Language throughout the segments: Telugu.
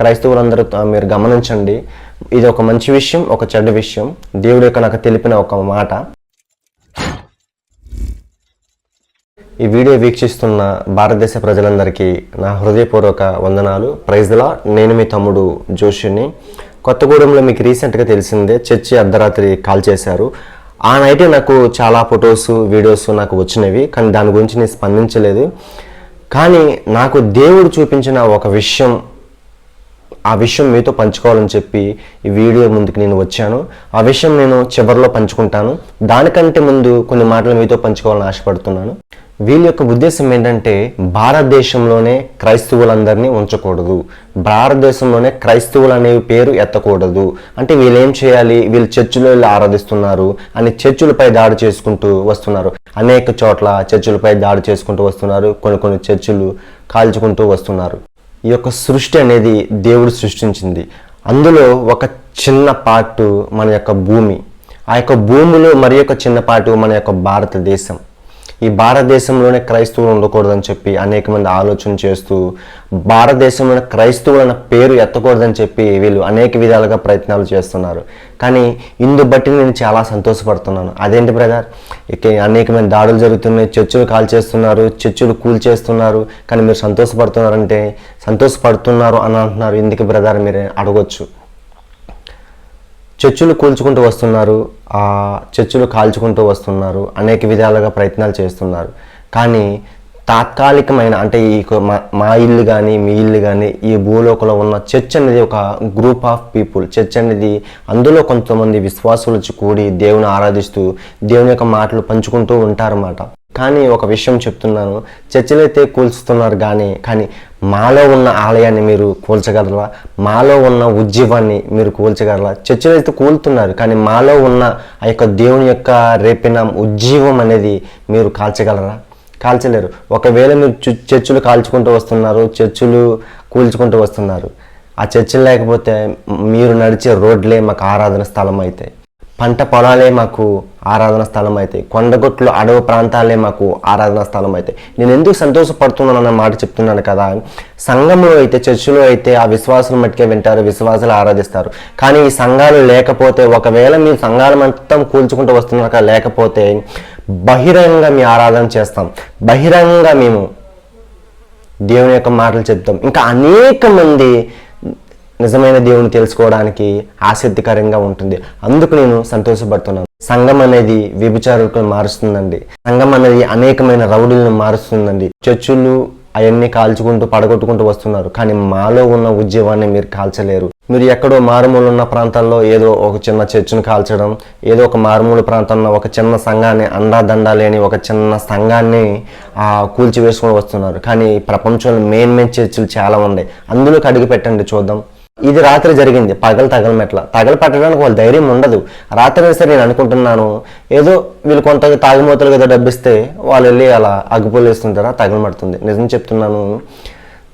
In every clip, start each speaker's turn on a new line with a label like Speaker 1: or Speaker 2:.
Speaker 1: క్రైస్తవులందరూ ఆ, మీరు గమనించండి. ఇది ఒక మంచి విషయం ఒక చెడ్డ విషయం. దేవుడు యొక్క నాకు తెలిపిన ఒక మాట. ఈ వీడియో వీక్షిస్తున్న భారతదేశ ప్రజలందరికీ నా హృదయపూర్వక వందనాలు. ప్రైజ్లా నేను మీ తమ్ముడు జోషిని. కొత్తగూడెంలో మీకు రీసెంట్గా తెలిసిందే చర్చి అర్ధరాత్రి కాల్ చేశారు. ఆ నైటే నాకు చాలా ఫొటోస్ వీడియోస్ నాకు వచ్చినవి కానీ దాని గురించి నేను స్పందించలేదు. కానీ నాకు దేవుడు చూపించిన ఒక విషయం ఆ విషయం మీతో పంచుకోవాలని చెప్పి ఈ వీడియో ముందుకు నేను వచ్చాను. ఆ విషయం నేను చివరిలో పంచుకుంటాను. దానికంటే ముందు కొన్ని మాటలు మీతో పంచుకోవాలని ఆశపడుతున్నాను. వీళ్ళ యొక్క ఉద్దేశం ఏంటంటే భారతదేశంలోనే క్రైస్తవులందరినీ ఉంచకూడదు. భారతదేశంలోనే క్రైస్తవులు అనే పేరు ఎత్తకూడదు. అంటే వీళ్ళేం చేయాలి? వీళ్ళు చర్చిలో వెళ్ళి ఆరాధిస్తున్నారు. అని చర్చిలపై దాడి చేసుకుంటూ వస్తున్నారు. అనేక చోట్ల చర్చిలపై దాడి చేసుకుంటూ వస్తున్నారు. కొన్ని కొన్ని చర్చిలు కాల్చుకుంటూ వస్తున్నారు. ఈ యొక్క సృష్టి అనేది దేవుడు సృష్టించింది. అందులో ఒక చిన్న పార్టు మన యొక్క భూమి. ఆ యొక్క భూమిలో మరి యొక్క చిన్నపాటు మన యొక్క భారతదేశం. ఈ భారతదేశంలోనే క్రైస్తవులు ఉండకూడదని చెప్పి అనేక మంది ఆలోచన చేస్తూ భారతదేశంలోనే క్రైస్తవులన్న పేరు ఎత్తకూడదని చెప్పి వీళ్ళు అనేక విధాలుగా ప్రయత్నాలు చేస్తున్నారు. కానీ ఇందు బట్టి నేను చాలా సంతోషపడుతున్నాను. అదేంటి బ్రదర్? ఇక అనేకమైన దాడులు జరుగుతున్నాయి చర్చలు కాల్ చేస్తున్నారు చర్చిలు కూల్ చేస్తున్నారు కానీ మీరు సంతోషపడుతున్నారంటే సంతోషపడుతున్నారు అని అంటున్నారు. ఎందుకు బ్రదర్ మీరు అడగొచ్చు. చర్చిలు కూల్చుకుంటూ వస్తున్నారు ఆ చర్చిలు కాల్చుకుంటూ వస్తున్నారు అనేక విధాలుగా ప్రయత్నాలు చేస్తున్నారు. కానీ తాత్కాలికమైన అంటే ఈ మా- మా ఇల్లు కానీ మీ ఇల్లు కానీ ఈ భూలోకంలో ఉన్న చర్చ్ అనేది ఒక గ్రూప్ ఆఫ్ పీపుల్. చర్చ్ అనేది అందులో కొంతమంది విశ్వాసులు వచ్చి కూడి దేవుని ఆరాధిస్తూ దేవుని యొక్క మాటలు పంచుకుంటూ ఉంటారన్నమాట. కానీ ఒక విషయం చెప్తున్నాను. చర్చిలు అయితే కూల్చుతున్నారు కానీ కానీ మాలో ఉన్న ఆలయాన్ని మీరు కూల్చగలరా? మాలో ఉన్న ఉజ్జీవాన్ని మీరు కూల్చగలరా? చర్చలు అయితే కూలుతున్నారు కానీ మాలో ఉన్న ఆ యొక్క దేవుని యొక్క రేపిన ఉజ్జీవం అనేది మీరు కాల్చగలరా? కాల్చలేరు. ఒకవేళ మీరు చు- కాల్చుకుంటూ వస్తున్నారు చర్చలు కూల్చుకుంటూ వస్తున్నారు ఆ చర్చలు లేకపోతే మీరు నడిచే రోడ్లే మాకు ఆరాధన స్థలం అవుతాయి పంట పొలాలే మాకు ఆరాధన స్థలం అవుతాయి కొండగొట్లు అడవి ప్రాంతాలే మాకు ఆరాధన స్థలం అవుతాయి నేను ఎందుకు సంతోషపడుతున్నాను అన్న మాట చెప్తున్నాను కదా. సంఘంలో అయితే చర్చిలో అయితే ఆ విశ్వాసులు మట్టుకే వింటారు విశ్వాసాలు ఆరాధిస్తారు. కానీ ఈ సంఘాలు లేకపోతే ఒకవేళ మీ సంఘాలు మొత్తం కూల్చుకుంటూ వస్తున్నారు లేకపోతే బహిరంగ మీ ఆరాధన చేస్తాం. బహిరంగ మేము దేవుని యొక్క మాటలు చెప్తాం. ఇంకా అనేక మంది నిజమైన దేవుని తెలుసుకోవడానికి ఆసక్తికరంగా ఉంటుంది. అందుకు నేను సంతోషపడుతున్నాను. సంఘం అనేది వ్యభిచారులను మారుస్తుందండి. సంఘం అనేది అనేకమైన రౌడులను మారుస్తుందండి. చర్చులు అవన్నీ కాల్చుకుంటూ పడగొట్టుకుంటూ వస్తున్నారు. కానీ మాలో ఉన్న ఉద్యమాన్ని మీరు కాల్చలేరు. మీరు ఎక్కడో మారుమూల ఉన్న ప్రాంతాల్లో ఏదో ఒక చిన్న చర్చిని కాల్చడం ఏదో ఒక మారుమూల ప్రాంతంలో ఒక చిన్న సంఘాన్ని అండాదండా లేని ఒక చిన్న సంఘాన్ని కూల్చివేసుకొని వస్తున్నారు. కానీ ప్రపంచంలో మెయిన్ మెయిన్ చర్చిలు చాలా ఉన్నాయి. అందులోకి అడుగు పెట్టండి చూద్దాం. ఇది రాత్రి జరిగింది. పగలు తగలమెట్ల. తగలు పట్టడానికి వాళ్ళ ధైర్యం ఉండదు. రాత్రి సరే నేను అనుకుంటున్నాను. ఏదో వీళ్ళు కొంత తాగుమూతలు కదా డబ్బిస్తే వాళ్ళు వెళ్ళి అలా అగ్గిపోలేస్తుంటారా తగలబడుతుంది తగలమడుతుంది నిజం చెప్తున్నాను.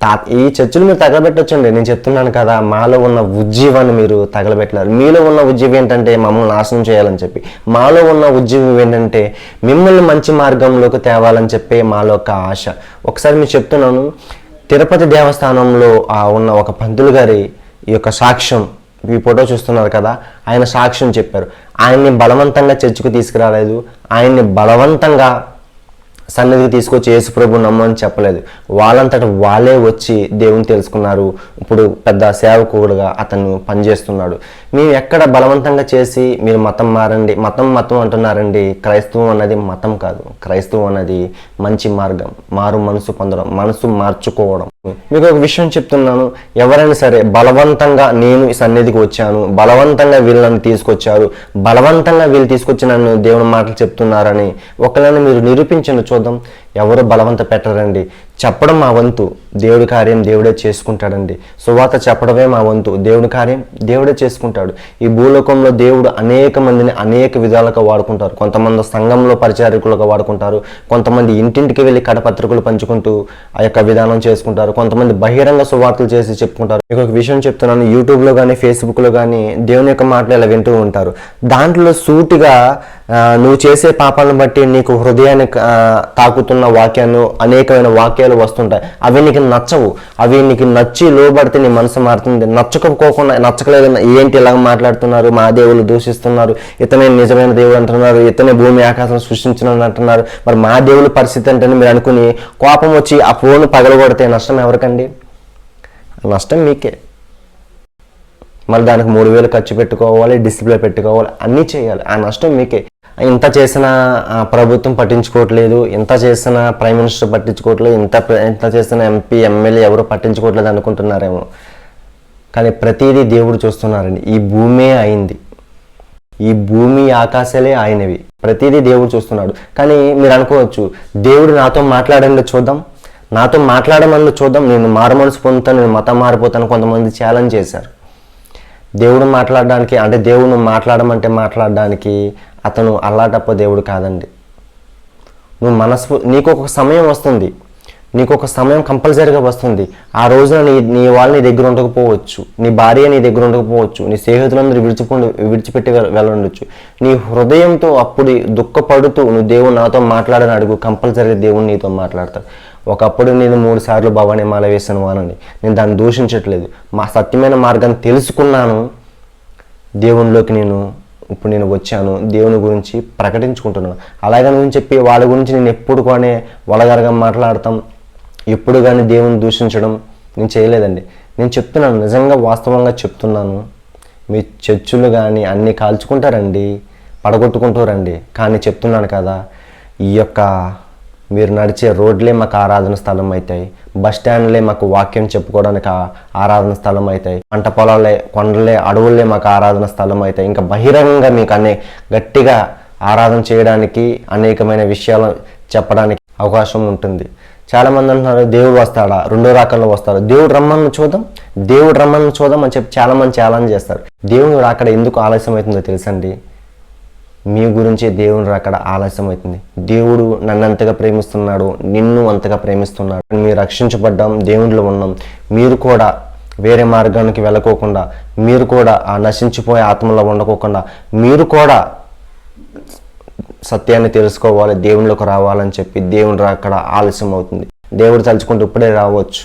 Speaker 1: తా ఈ చర్చలు మీరు తగలబెట్టొచ్చండి. నేను చెప్తున్నాను కదా మాలో ఉన్న ఉజ్జీవాన్ని మీరు తగలబెట్టలేరు మీలో ఉన్న ఉజ్జీవం ఏంటంటే మమ్మల్ని నాశనం చేయాలని చెప్పి. మాలో ఉన్న ఉజ్జీవం ఏంటంటే మిమ్మల్ని మంచి మార్గంలోకి తేవాలని చెప్పి మాలో ఒక ఆశ. ఒకసారి మీరు చెప్తున్నాను. తిరుపతి దేవస్థానంలో ఆ ఉన్న ఒక పంతులు గారి ఈ యొక్క సాక్ష్యం ఈ ఫోటో చూస్తున్నారు కదా ఆయన సాక్ష్యం చెప్పారు. ఆయన్ని బలవంతంగా చర్చకు తీసుకురాలేదు. ఆయన్ని బలవంతంగా సన్నిధికి తీసుకొచ్చి యేసు ప్రభు నమ్మని చెప్పలేదు. వాళ్ళంతట వాళ్ళే వచ్చి దేవుని తెలుసుకున్నారు. ఇప్పుడు పెద్ద సేవకుడుగా అతను పనిచేస్తున్నాడు. మేము ఎక్కడ బలవంతంగా చేసి మీరు మతం మారండి మతం మతం అంటున్నారండి క్రైస్తవం అన్నది మతం కాదు. క్రైస్తవం అన్నది మంచి మార్గం. మారు మనసు పొందడం మనసు మార్చుకోవడం. మీకు ఒక విషయం చెప్తున్నాను. ఎవరైనా సరే బలవంతంగా నేను ఈ సన్నిధికి వచ్చాను. బలవంతంగా వీళ్ళు నన్ను తీసుకొచ్చారు. బలవంతంగా వీళ్ళు తీసుకొచ్చి నన్ను దేవుని మాటలు చెప్తున్నారని ఒకళ్ళని మీరు నిరూపించను చూద్దాం. ఎవరు బలవంత పెట్టరండి. చెప్పడం మా వంతు. దేవుడి కార్యం దేవుడే చేసుకుంటాడండి. సువాత చెప్పడమే మా వంతు. దేవుడి కార్యం దేవుడే చేసుకుంటాడు. ఈ భూలోకంలో దేవుడు అనేక మందిని అనేక విధాలుగా వాడుకుంటారు. కొంతమంది సంఘంలో పరిచారకులుగా వాడుకుంటారు. కొంతమంది ఇంటింటికి వెళ్ళి కడపత్రికలు పంచుకుంటూ ఆ యొక్క విధానం చేసుకుంటారు. కొంతమంది బహిరంగ సువార్తలు చేసి చెప్పుకుంటారు. మీకు ఒక విషయం చెప్తున్నాను. యూట్యూబ్లో కానీ ఫేస్బుక్లో కానీ దేవుని యొక్క మాటలు ఇలా వింటూ ఉంటారు. దాంట్లో సూటిగా నువ్వు చేసే పాపాలను బట్టి నీకు హృదయాన్ని తాకుతున్న వాక్యాన్ని అనేకమైన వాక్యాలు వస్తుంటాయి. అవి నీకు నచ్చవు. అవి నీకు నచ్చి లోబడితే నీ మనసు మారుతుంది. నచ్చకపోకుండా నచ్చకలేదు ఏంటి ఇలా మాట్లాడుతున్నారు? మా దేవుళ్ళు దూషిస్తున్నారు. ఇతనే నిజమైన దేవుడు అంటున్నారు. ఇతనే భూమి ఆకాశం సృష్టించిన అంటున్నారు. మరి మా దేవుడి పరిస్థితి అంటే మీరు అనుకుని కోపం వచ్చి ఆ ఫోన్ పగలగొడితే నష్టం ఎవరికండి? నష్టం మీకే. మళ్ళీ దానికి మూడు వేలు ఖర్చు పెట్టుకోవాలి డిస్ప్లే పెట్టుకోవాలి అన్నీ చేయాలి. ఆ నష్టం మీకే. ఇంత చేసిన ప్రభుత్వం పట్టించుకోవట్లేదు ఇంత చేసిన ప్రైమ్ మినిస్టర్ పట్టించుకోవట్లేదు ఇంత ఇంత చేసిన ఎంపీ ఎమ్మెల్యే ఎవరు పట్టించుకోవట్లేదు అనుకుంటున్నారేమో. కానీ ప్రతిదీ దేవుడు చూస్తున్నారండి. ఈ భూమే అయింది. ఈ భూమి ఆకాశాలే ఆయనవి. ప్రతిదీ దేవుడు చూస్తున్నాడు. కానీ మీరు అనుకోవచ్చు దేవుడు నాతో మాట్లాడండి చూద్దాం. నాతో మాట్లాడమని చూద్దాం. నేను మారుమనసు పొందుతాను నేను మతం మారిపోతాను కొంతమంది ఛాలెంజ్ చేశారు. దేవుడు మాట్లాడడానికి అంటే దేవుడు మాట్లాడమంటే మాట్లాడడానికి అతను అల్లాటప్ప దేవుడు కాదండి. నువ్వు మనస్ఫూ నీకు ఒక సమయం వస్తుంది. నీకు ఒక సమయం కంపల్సరీగా వస్తుంది. ఆ రోజున నీ నీ వాళ్ళు నీ దగ్గర ఉండకపోవచ్చు. నీ భార్య నీ దగ్గర ఉండకపోవచ్చు. నీ స్నేహితులందరూ విడిచిపోండి విడిచిపెట్టి వెళ్ళండొచ్చు. నీ హృదయంతో అప్పుడు దుఃఖపడుతూ నువ్వు దేవుడు నాతో మాట్లాడని అడుగు కంపల్సరీగా దేవుడు నీతో మాట్లాడతాడు. ఒకప్పుడు నేను మూడు సార్లు భవానీ మాల వేసాను వానండి. నేను దాన్ని దూషించట్లేదు. మా సత్యమైన మార్గాన్ని తెలుసుకున్నాను. దేవునిలోకి నేను ఇప్పుడు నేను వచ్చాను దేవుని గురించి ప్రకటించుకుంటున్నాను. అలాగని చెప్పి వాళ్ళ గురించి నేను ఎప్పుడు కానీ వలగరగా మాట్లాడతాం. ఎప్పుడు కానీ దేవుని దూషించడం నేను చేయలేదండి. నేను చెప్తున్నాను నిజంగా వాస్తవంగా చెప్తున్నాను. మీ చర్చులు కానీ అన్నీ కాల్చుకుంటారండి పడగొట్టుకుంటారండి. కానీ చెప్తున్నాను కదా ఈ యొక్క మీరు నడిచే రోడ్లే మాకు ఆరాధన స్థలం అవుతాయి బస్ స్టాండ్లే మాకు వాక్యం చెప్పుకోవడానికి ఆరాధన స్థలం అవుతాయి పంట పొలాలే కొండలే అడవులే మాకు ఆరాధన స్థలం అవుతాయి ఇంకా బహిరంగంగా మీకు అనే గట్టిగా ఆరాధన చేయడానికి అనేకమైన విషయాలు చెప్పడానికి అవకాశం ఉంటుంది. చాలామంది అంటున్నారు దేవుడు వస్తాడా? రెండో రకంలో వస్తాడు? దేవుడు రమ్మని చూద్దాం. దేవుడు రమ్మని చూద్దాం అని చెప్పి చాలా మంది ఛాలెంజ్ చేస్తారు. దేవుడు అక్కడ ఎందుకు ఆలస్యం అవుతుందో తెలుసండి? మీ గురించి దేవుని అక్కడ ఆలస్యం అవుతుంది. దేవుడు నన్ను అంతగా ప్రేమిస్తున్నాడు నిన్ను అంతగా ప్రేమిస్తున్నాడు. మీరు రక్షించబడ్డాం దేవుళ్ళు ఉన్నాం. మీరు కూడా వేరే మార్గానికి వెళ్ళకోకుండా మీరు కూడా ఆ నశించిపోయే ఆత్మలో ఉండకోకుండా మీరు కూడా సత్యాన్ని తెలుసుకోవాలి దేవుళ్ళకు రావాలని చెప్పి దేవుడు అక్కడ ఆలస్యం అవుతుంది. దేవుడు తలుచుకుంటూ ఇప్పుడే రావచ్చు.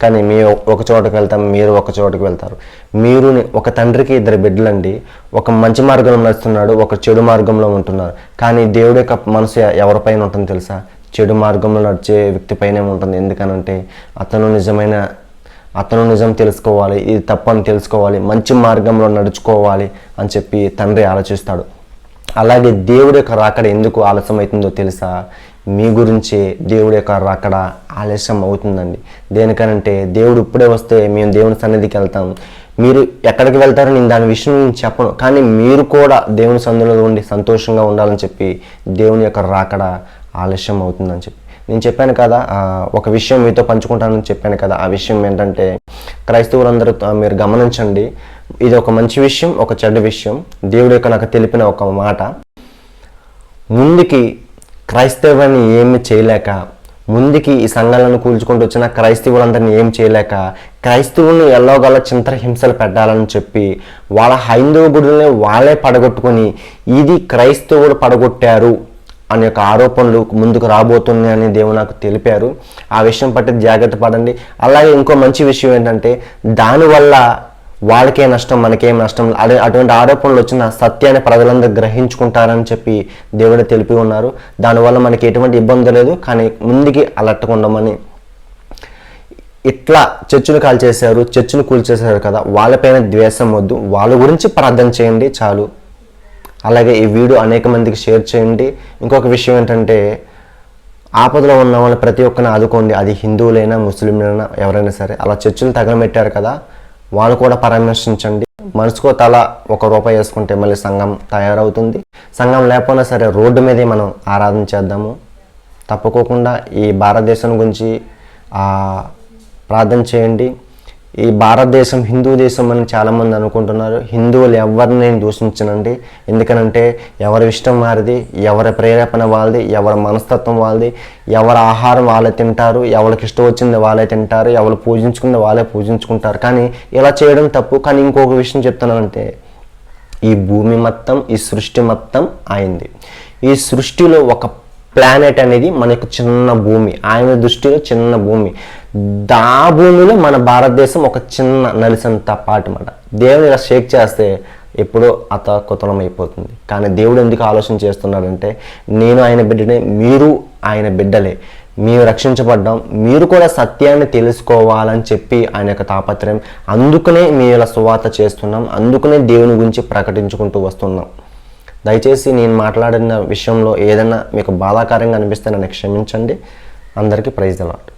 Speaker 1: కానీ మీ ఒక చోటకి వెళ్తాం మీరు ఒక చోటకి వెళ్తారు. మీరు ఒక తండ్రికి ఇద్దరు బిడ్డలండి ఒక మంచి మార్గంలో నడుస్తున్నాడు ఒక చెడు మార్గంలో ఉంటున్నారు. కానీ దేవుడి యొక్క మనసు ఎవరిపైన ఉంటుంది తెలుసా? చెడు మార్గంలో నడిచే వ్యక్తిపైనే ఉంటుంది. ఎందుకనంటే అతను నిజమైన అతను నిజం తెలుసుకోవాలి ఇది తప్పని తెలుసుకోవాలి మంచి మార్గంలో నడుచుకోవాలి అని చెప్పి తండ్రి ఆలోచిస్తాడు. అలాగే దేవుడి యొక్క రాకడ ఎందుకు ఆలస్యం అవుతుందో తెలుసా? మీ గురించే దేవుడి యొక్క రాకడ ఆలస్యం అవుతుందండి. దేనికనంటే దేవుడు ఇప్పుడే వస్తే మేము దేవుని సన్నిధికి వెళ్తాం. మీరు ఎక్కడికి వెళ్తారో నేను దాని విషయం నేను చెప్పను. కానీ మీరు కూడా దేవుని సందులో ఉండి సంతోషంగా ఉండాలని చెప్పి దేవుని యొక్క రాకడ ఆలస్యం అవుతుందని చెప్పి. నేను చెప్పాను కదా ఒక విషయం మీతో పంచుకుంటానని చెప్పాను కదా ఆ విషయం ఏంటంటే క్రైస్తవులందరూ మీరు గమనించండి. ఇది ఒక మంచి విషయం ఒక చెడ్డ విషయం. దేవుడు యొక్క నాకు తెలిపిన ఒక మాట. ముందుకి క్రైస్తవాన్ని ఏమి చేయలేక ముందుకి ఈ సంఘాలను కూల్చుకుంటూ వచ్చిన క్రైస్తవులందరినీ ఏం చేయలేక క్రైస్తవులను ఎల్లోగల చింత్రహింసలు పెట్టాలని చెప్పి వాళ్ళ హైందవ గుడుల్ని వాళ్ళే పడగొట్టుకొని ఇది క్రైస్తవుడు పడగొట్టారు అనే యొక్క ఆరోపణలు ముందుకు రాబోతున్నాయని దేవుడు నాకు తెలిపారు. ఆ విషయం పట్టి జాగ్రత్త పడండి. అలాగే ఇంకో మంచి విషయం ఏంటంటే దానివల్ల వాళ్ళకే నష్టం మనకేం నష్టం అదే అటువంటి ఆరోపణలు వచ్చిన సత్యాన్ని ప్రజలందరూ గ్రహించుకుంటారని చెప్పి దేవుడు తెలిపి ఉన్నారు. దానివల్ల మనకి ఎటువంటి ఇబ్బంది లేదు కానీ ముందుకి అలర్ట్గా ఉండమని. ఇట్లా చర్చిలు కాల్ చేశారు చర్చిలు కూల్చేశారు కదా వాళ్ళపైన ద్వేషం వద్దు. వాళ్ళ గురించి ప్రార్థన చేయండి చాలు. అలాగే ఈ వీడియో అనేక మందికి షేర్ చేయండి. ఇంకొక విషయం ఏంటంటే ఆపదలో ఉన్న వాళ్ళని ప్రతి ఒక్కరిని ఆదుకోండి. అది హిందువులైనా ముస్లింలైనా ఎవరైనా సరే. అలా చర్చిని తగలమెట్టారు కదా వాళ్ళు కూడా పరామర్శించండి. మనసుకో తల ఒక రూపాయి వేసుకుంటే మళ్ళీ సంఘం తయారవుతుంది. సంఘం లేకపోయినా సరే రోడ్డు మీదే మనం ఆరాధన చేద్దాము. తప్పుకోకుండా ఈ భారతదేశం గురించి ప్రార్థన చేయండి. ఈ భారతదేశం హిందూ దేశం అని చాలామంది అనుకుంటున్నారు. హిందువులు ఎవరిని నేను దూషించనండి. ఎందుకనంటే ఎవరి ఇష్టం వారిది ఎవరి ప్రేరేపణ వాళ్ళది ఎవరి మనస్తత్వం వాళ్ళది ఎవరి ఆహారం వాళ్ళే తింటారు ఎవరికి ఇష్టం వచ్చింది వాళ్ళే తింటారు ఎవరు పూజించుకుంది వాళ్ళే పూజించుకుంటారు. కానీ ఇలా చేయడం తప్పు. కానీ ఇంకొక విషయం చెప్తున్నానంటే ఈ భూమి మొత్తం ఈ సృష్టి మొత్తం అయింది. ఈ సృష్టిలో ఒక ప్లానెట్ అనేది మన యొక్క చిన్న భూమి ఆయన దృష్టిలో చిన్న భూమి. దా భూమిలో మన భారతదేశం ఒక చిన్న నలిసంత పాట మాట దేవుని ఇలా షేక్ చేస్తే ఎప్పుడో అతకుతలం అయిపోతుంది కానీ దేవుడు ఎందుకు ఆలోచన చేస్తున్నాడంటే నేను ఆయన బిడ్డనే మీరు ఆయన బిడ్డలే. మేము రక్షించబడ్డాం మీరు కూడా సత్యాన్ని తెలుసుకోవాలని చెప్పి ఆయన యొక్క తాపత్రయం. అందుకనే మేము ఇలా సువార్త చేస్తున్నాం అందుకనే దేవుని గురించి ప్రకటించుకుంటూ వస్తున్నాం. దయచేసి నేను మాట్లాడిన విషయంలో ఏదైనా మీకు బాధాకరంగా అనిపిస్తే నన్ను క్షమించండి. అందరికీ ప్రైజ్ అలాట్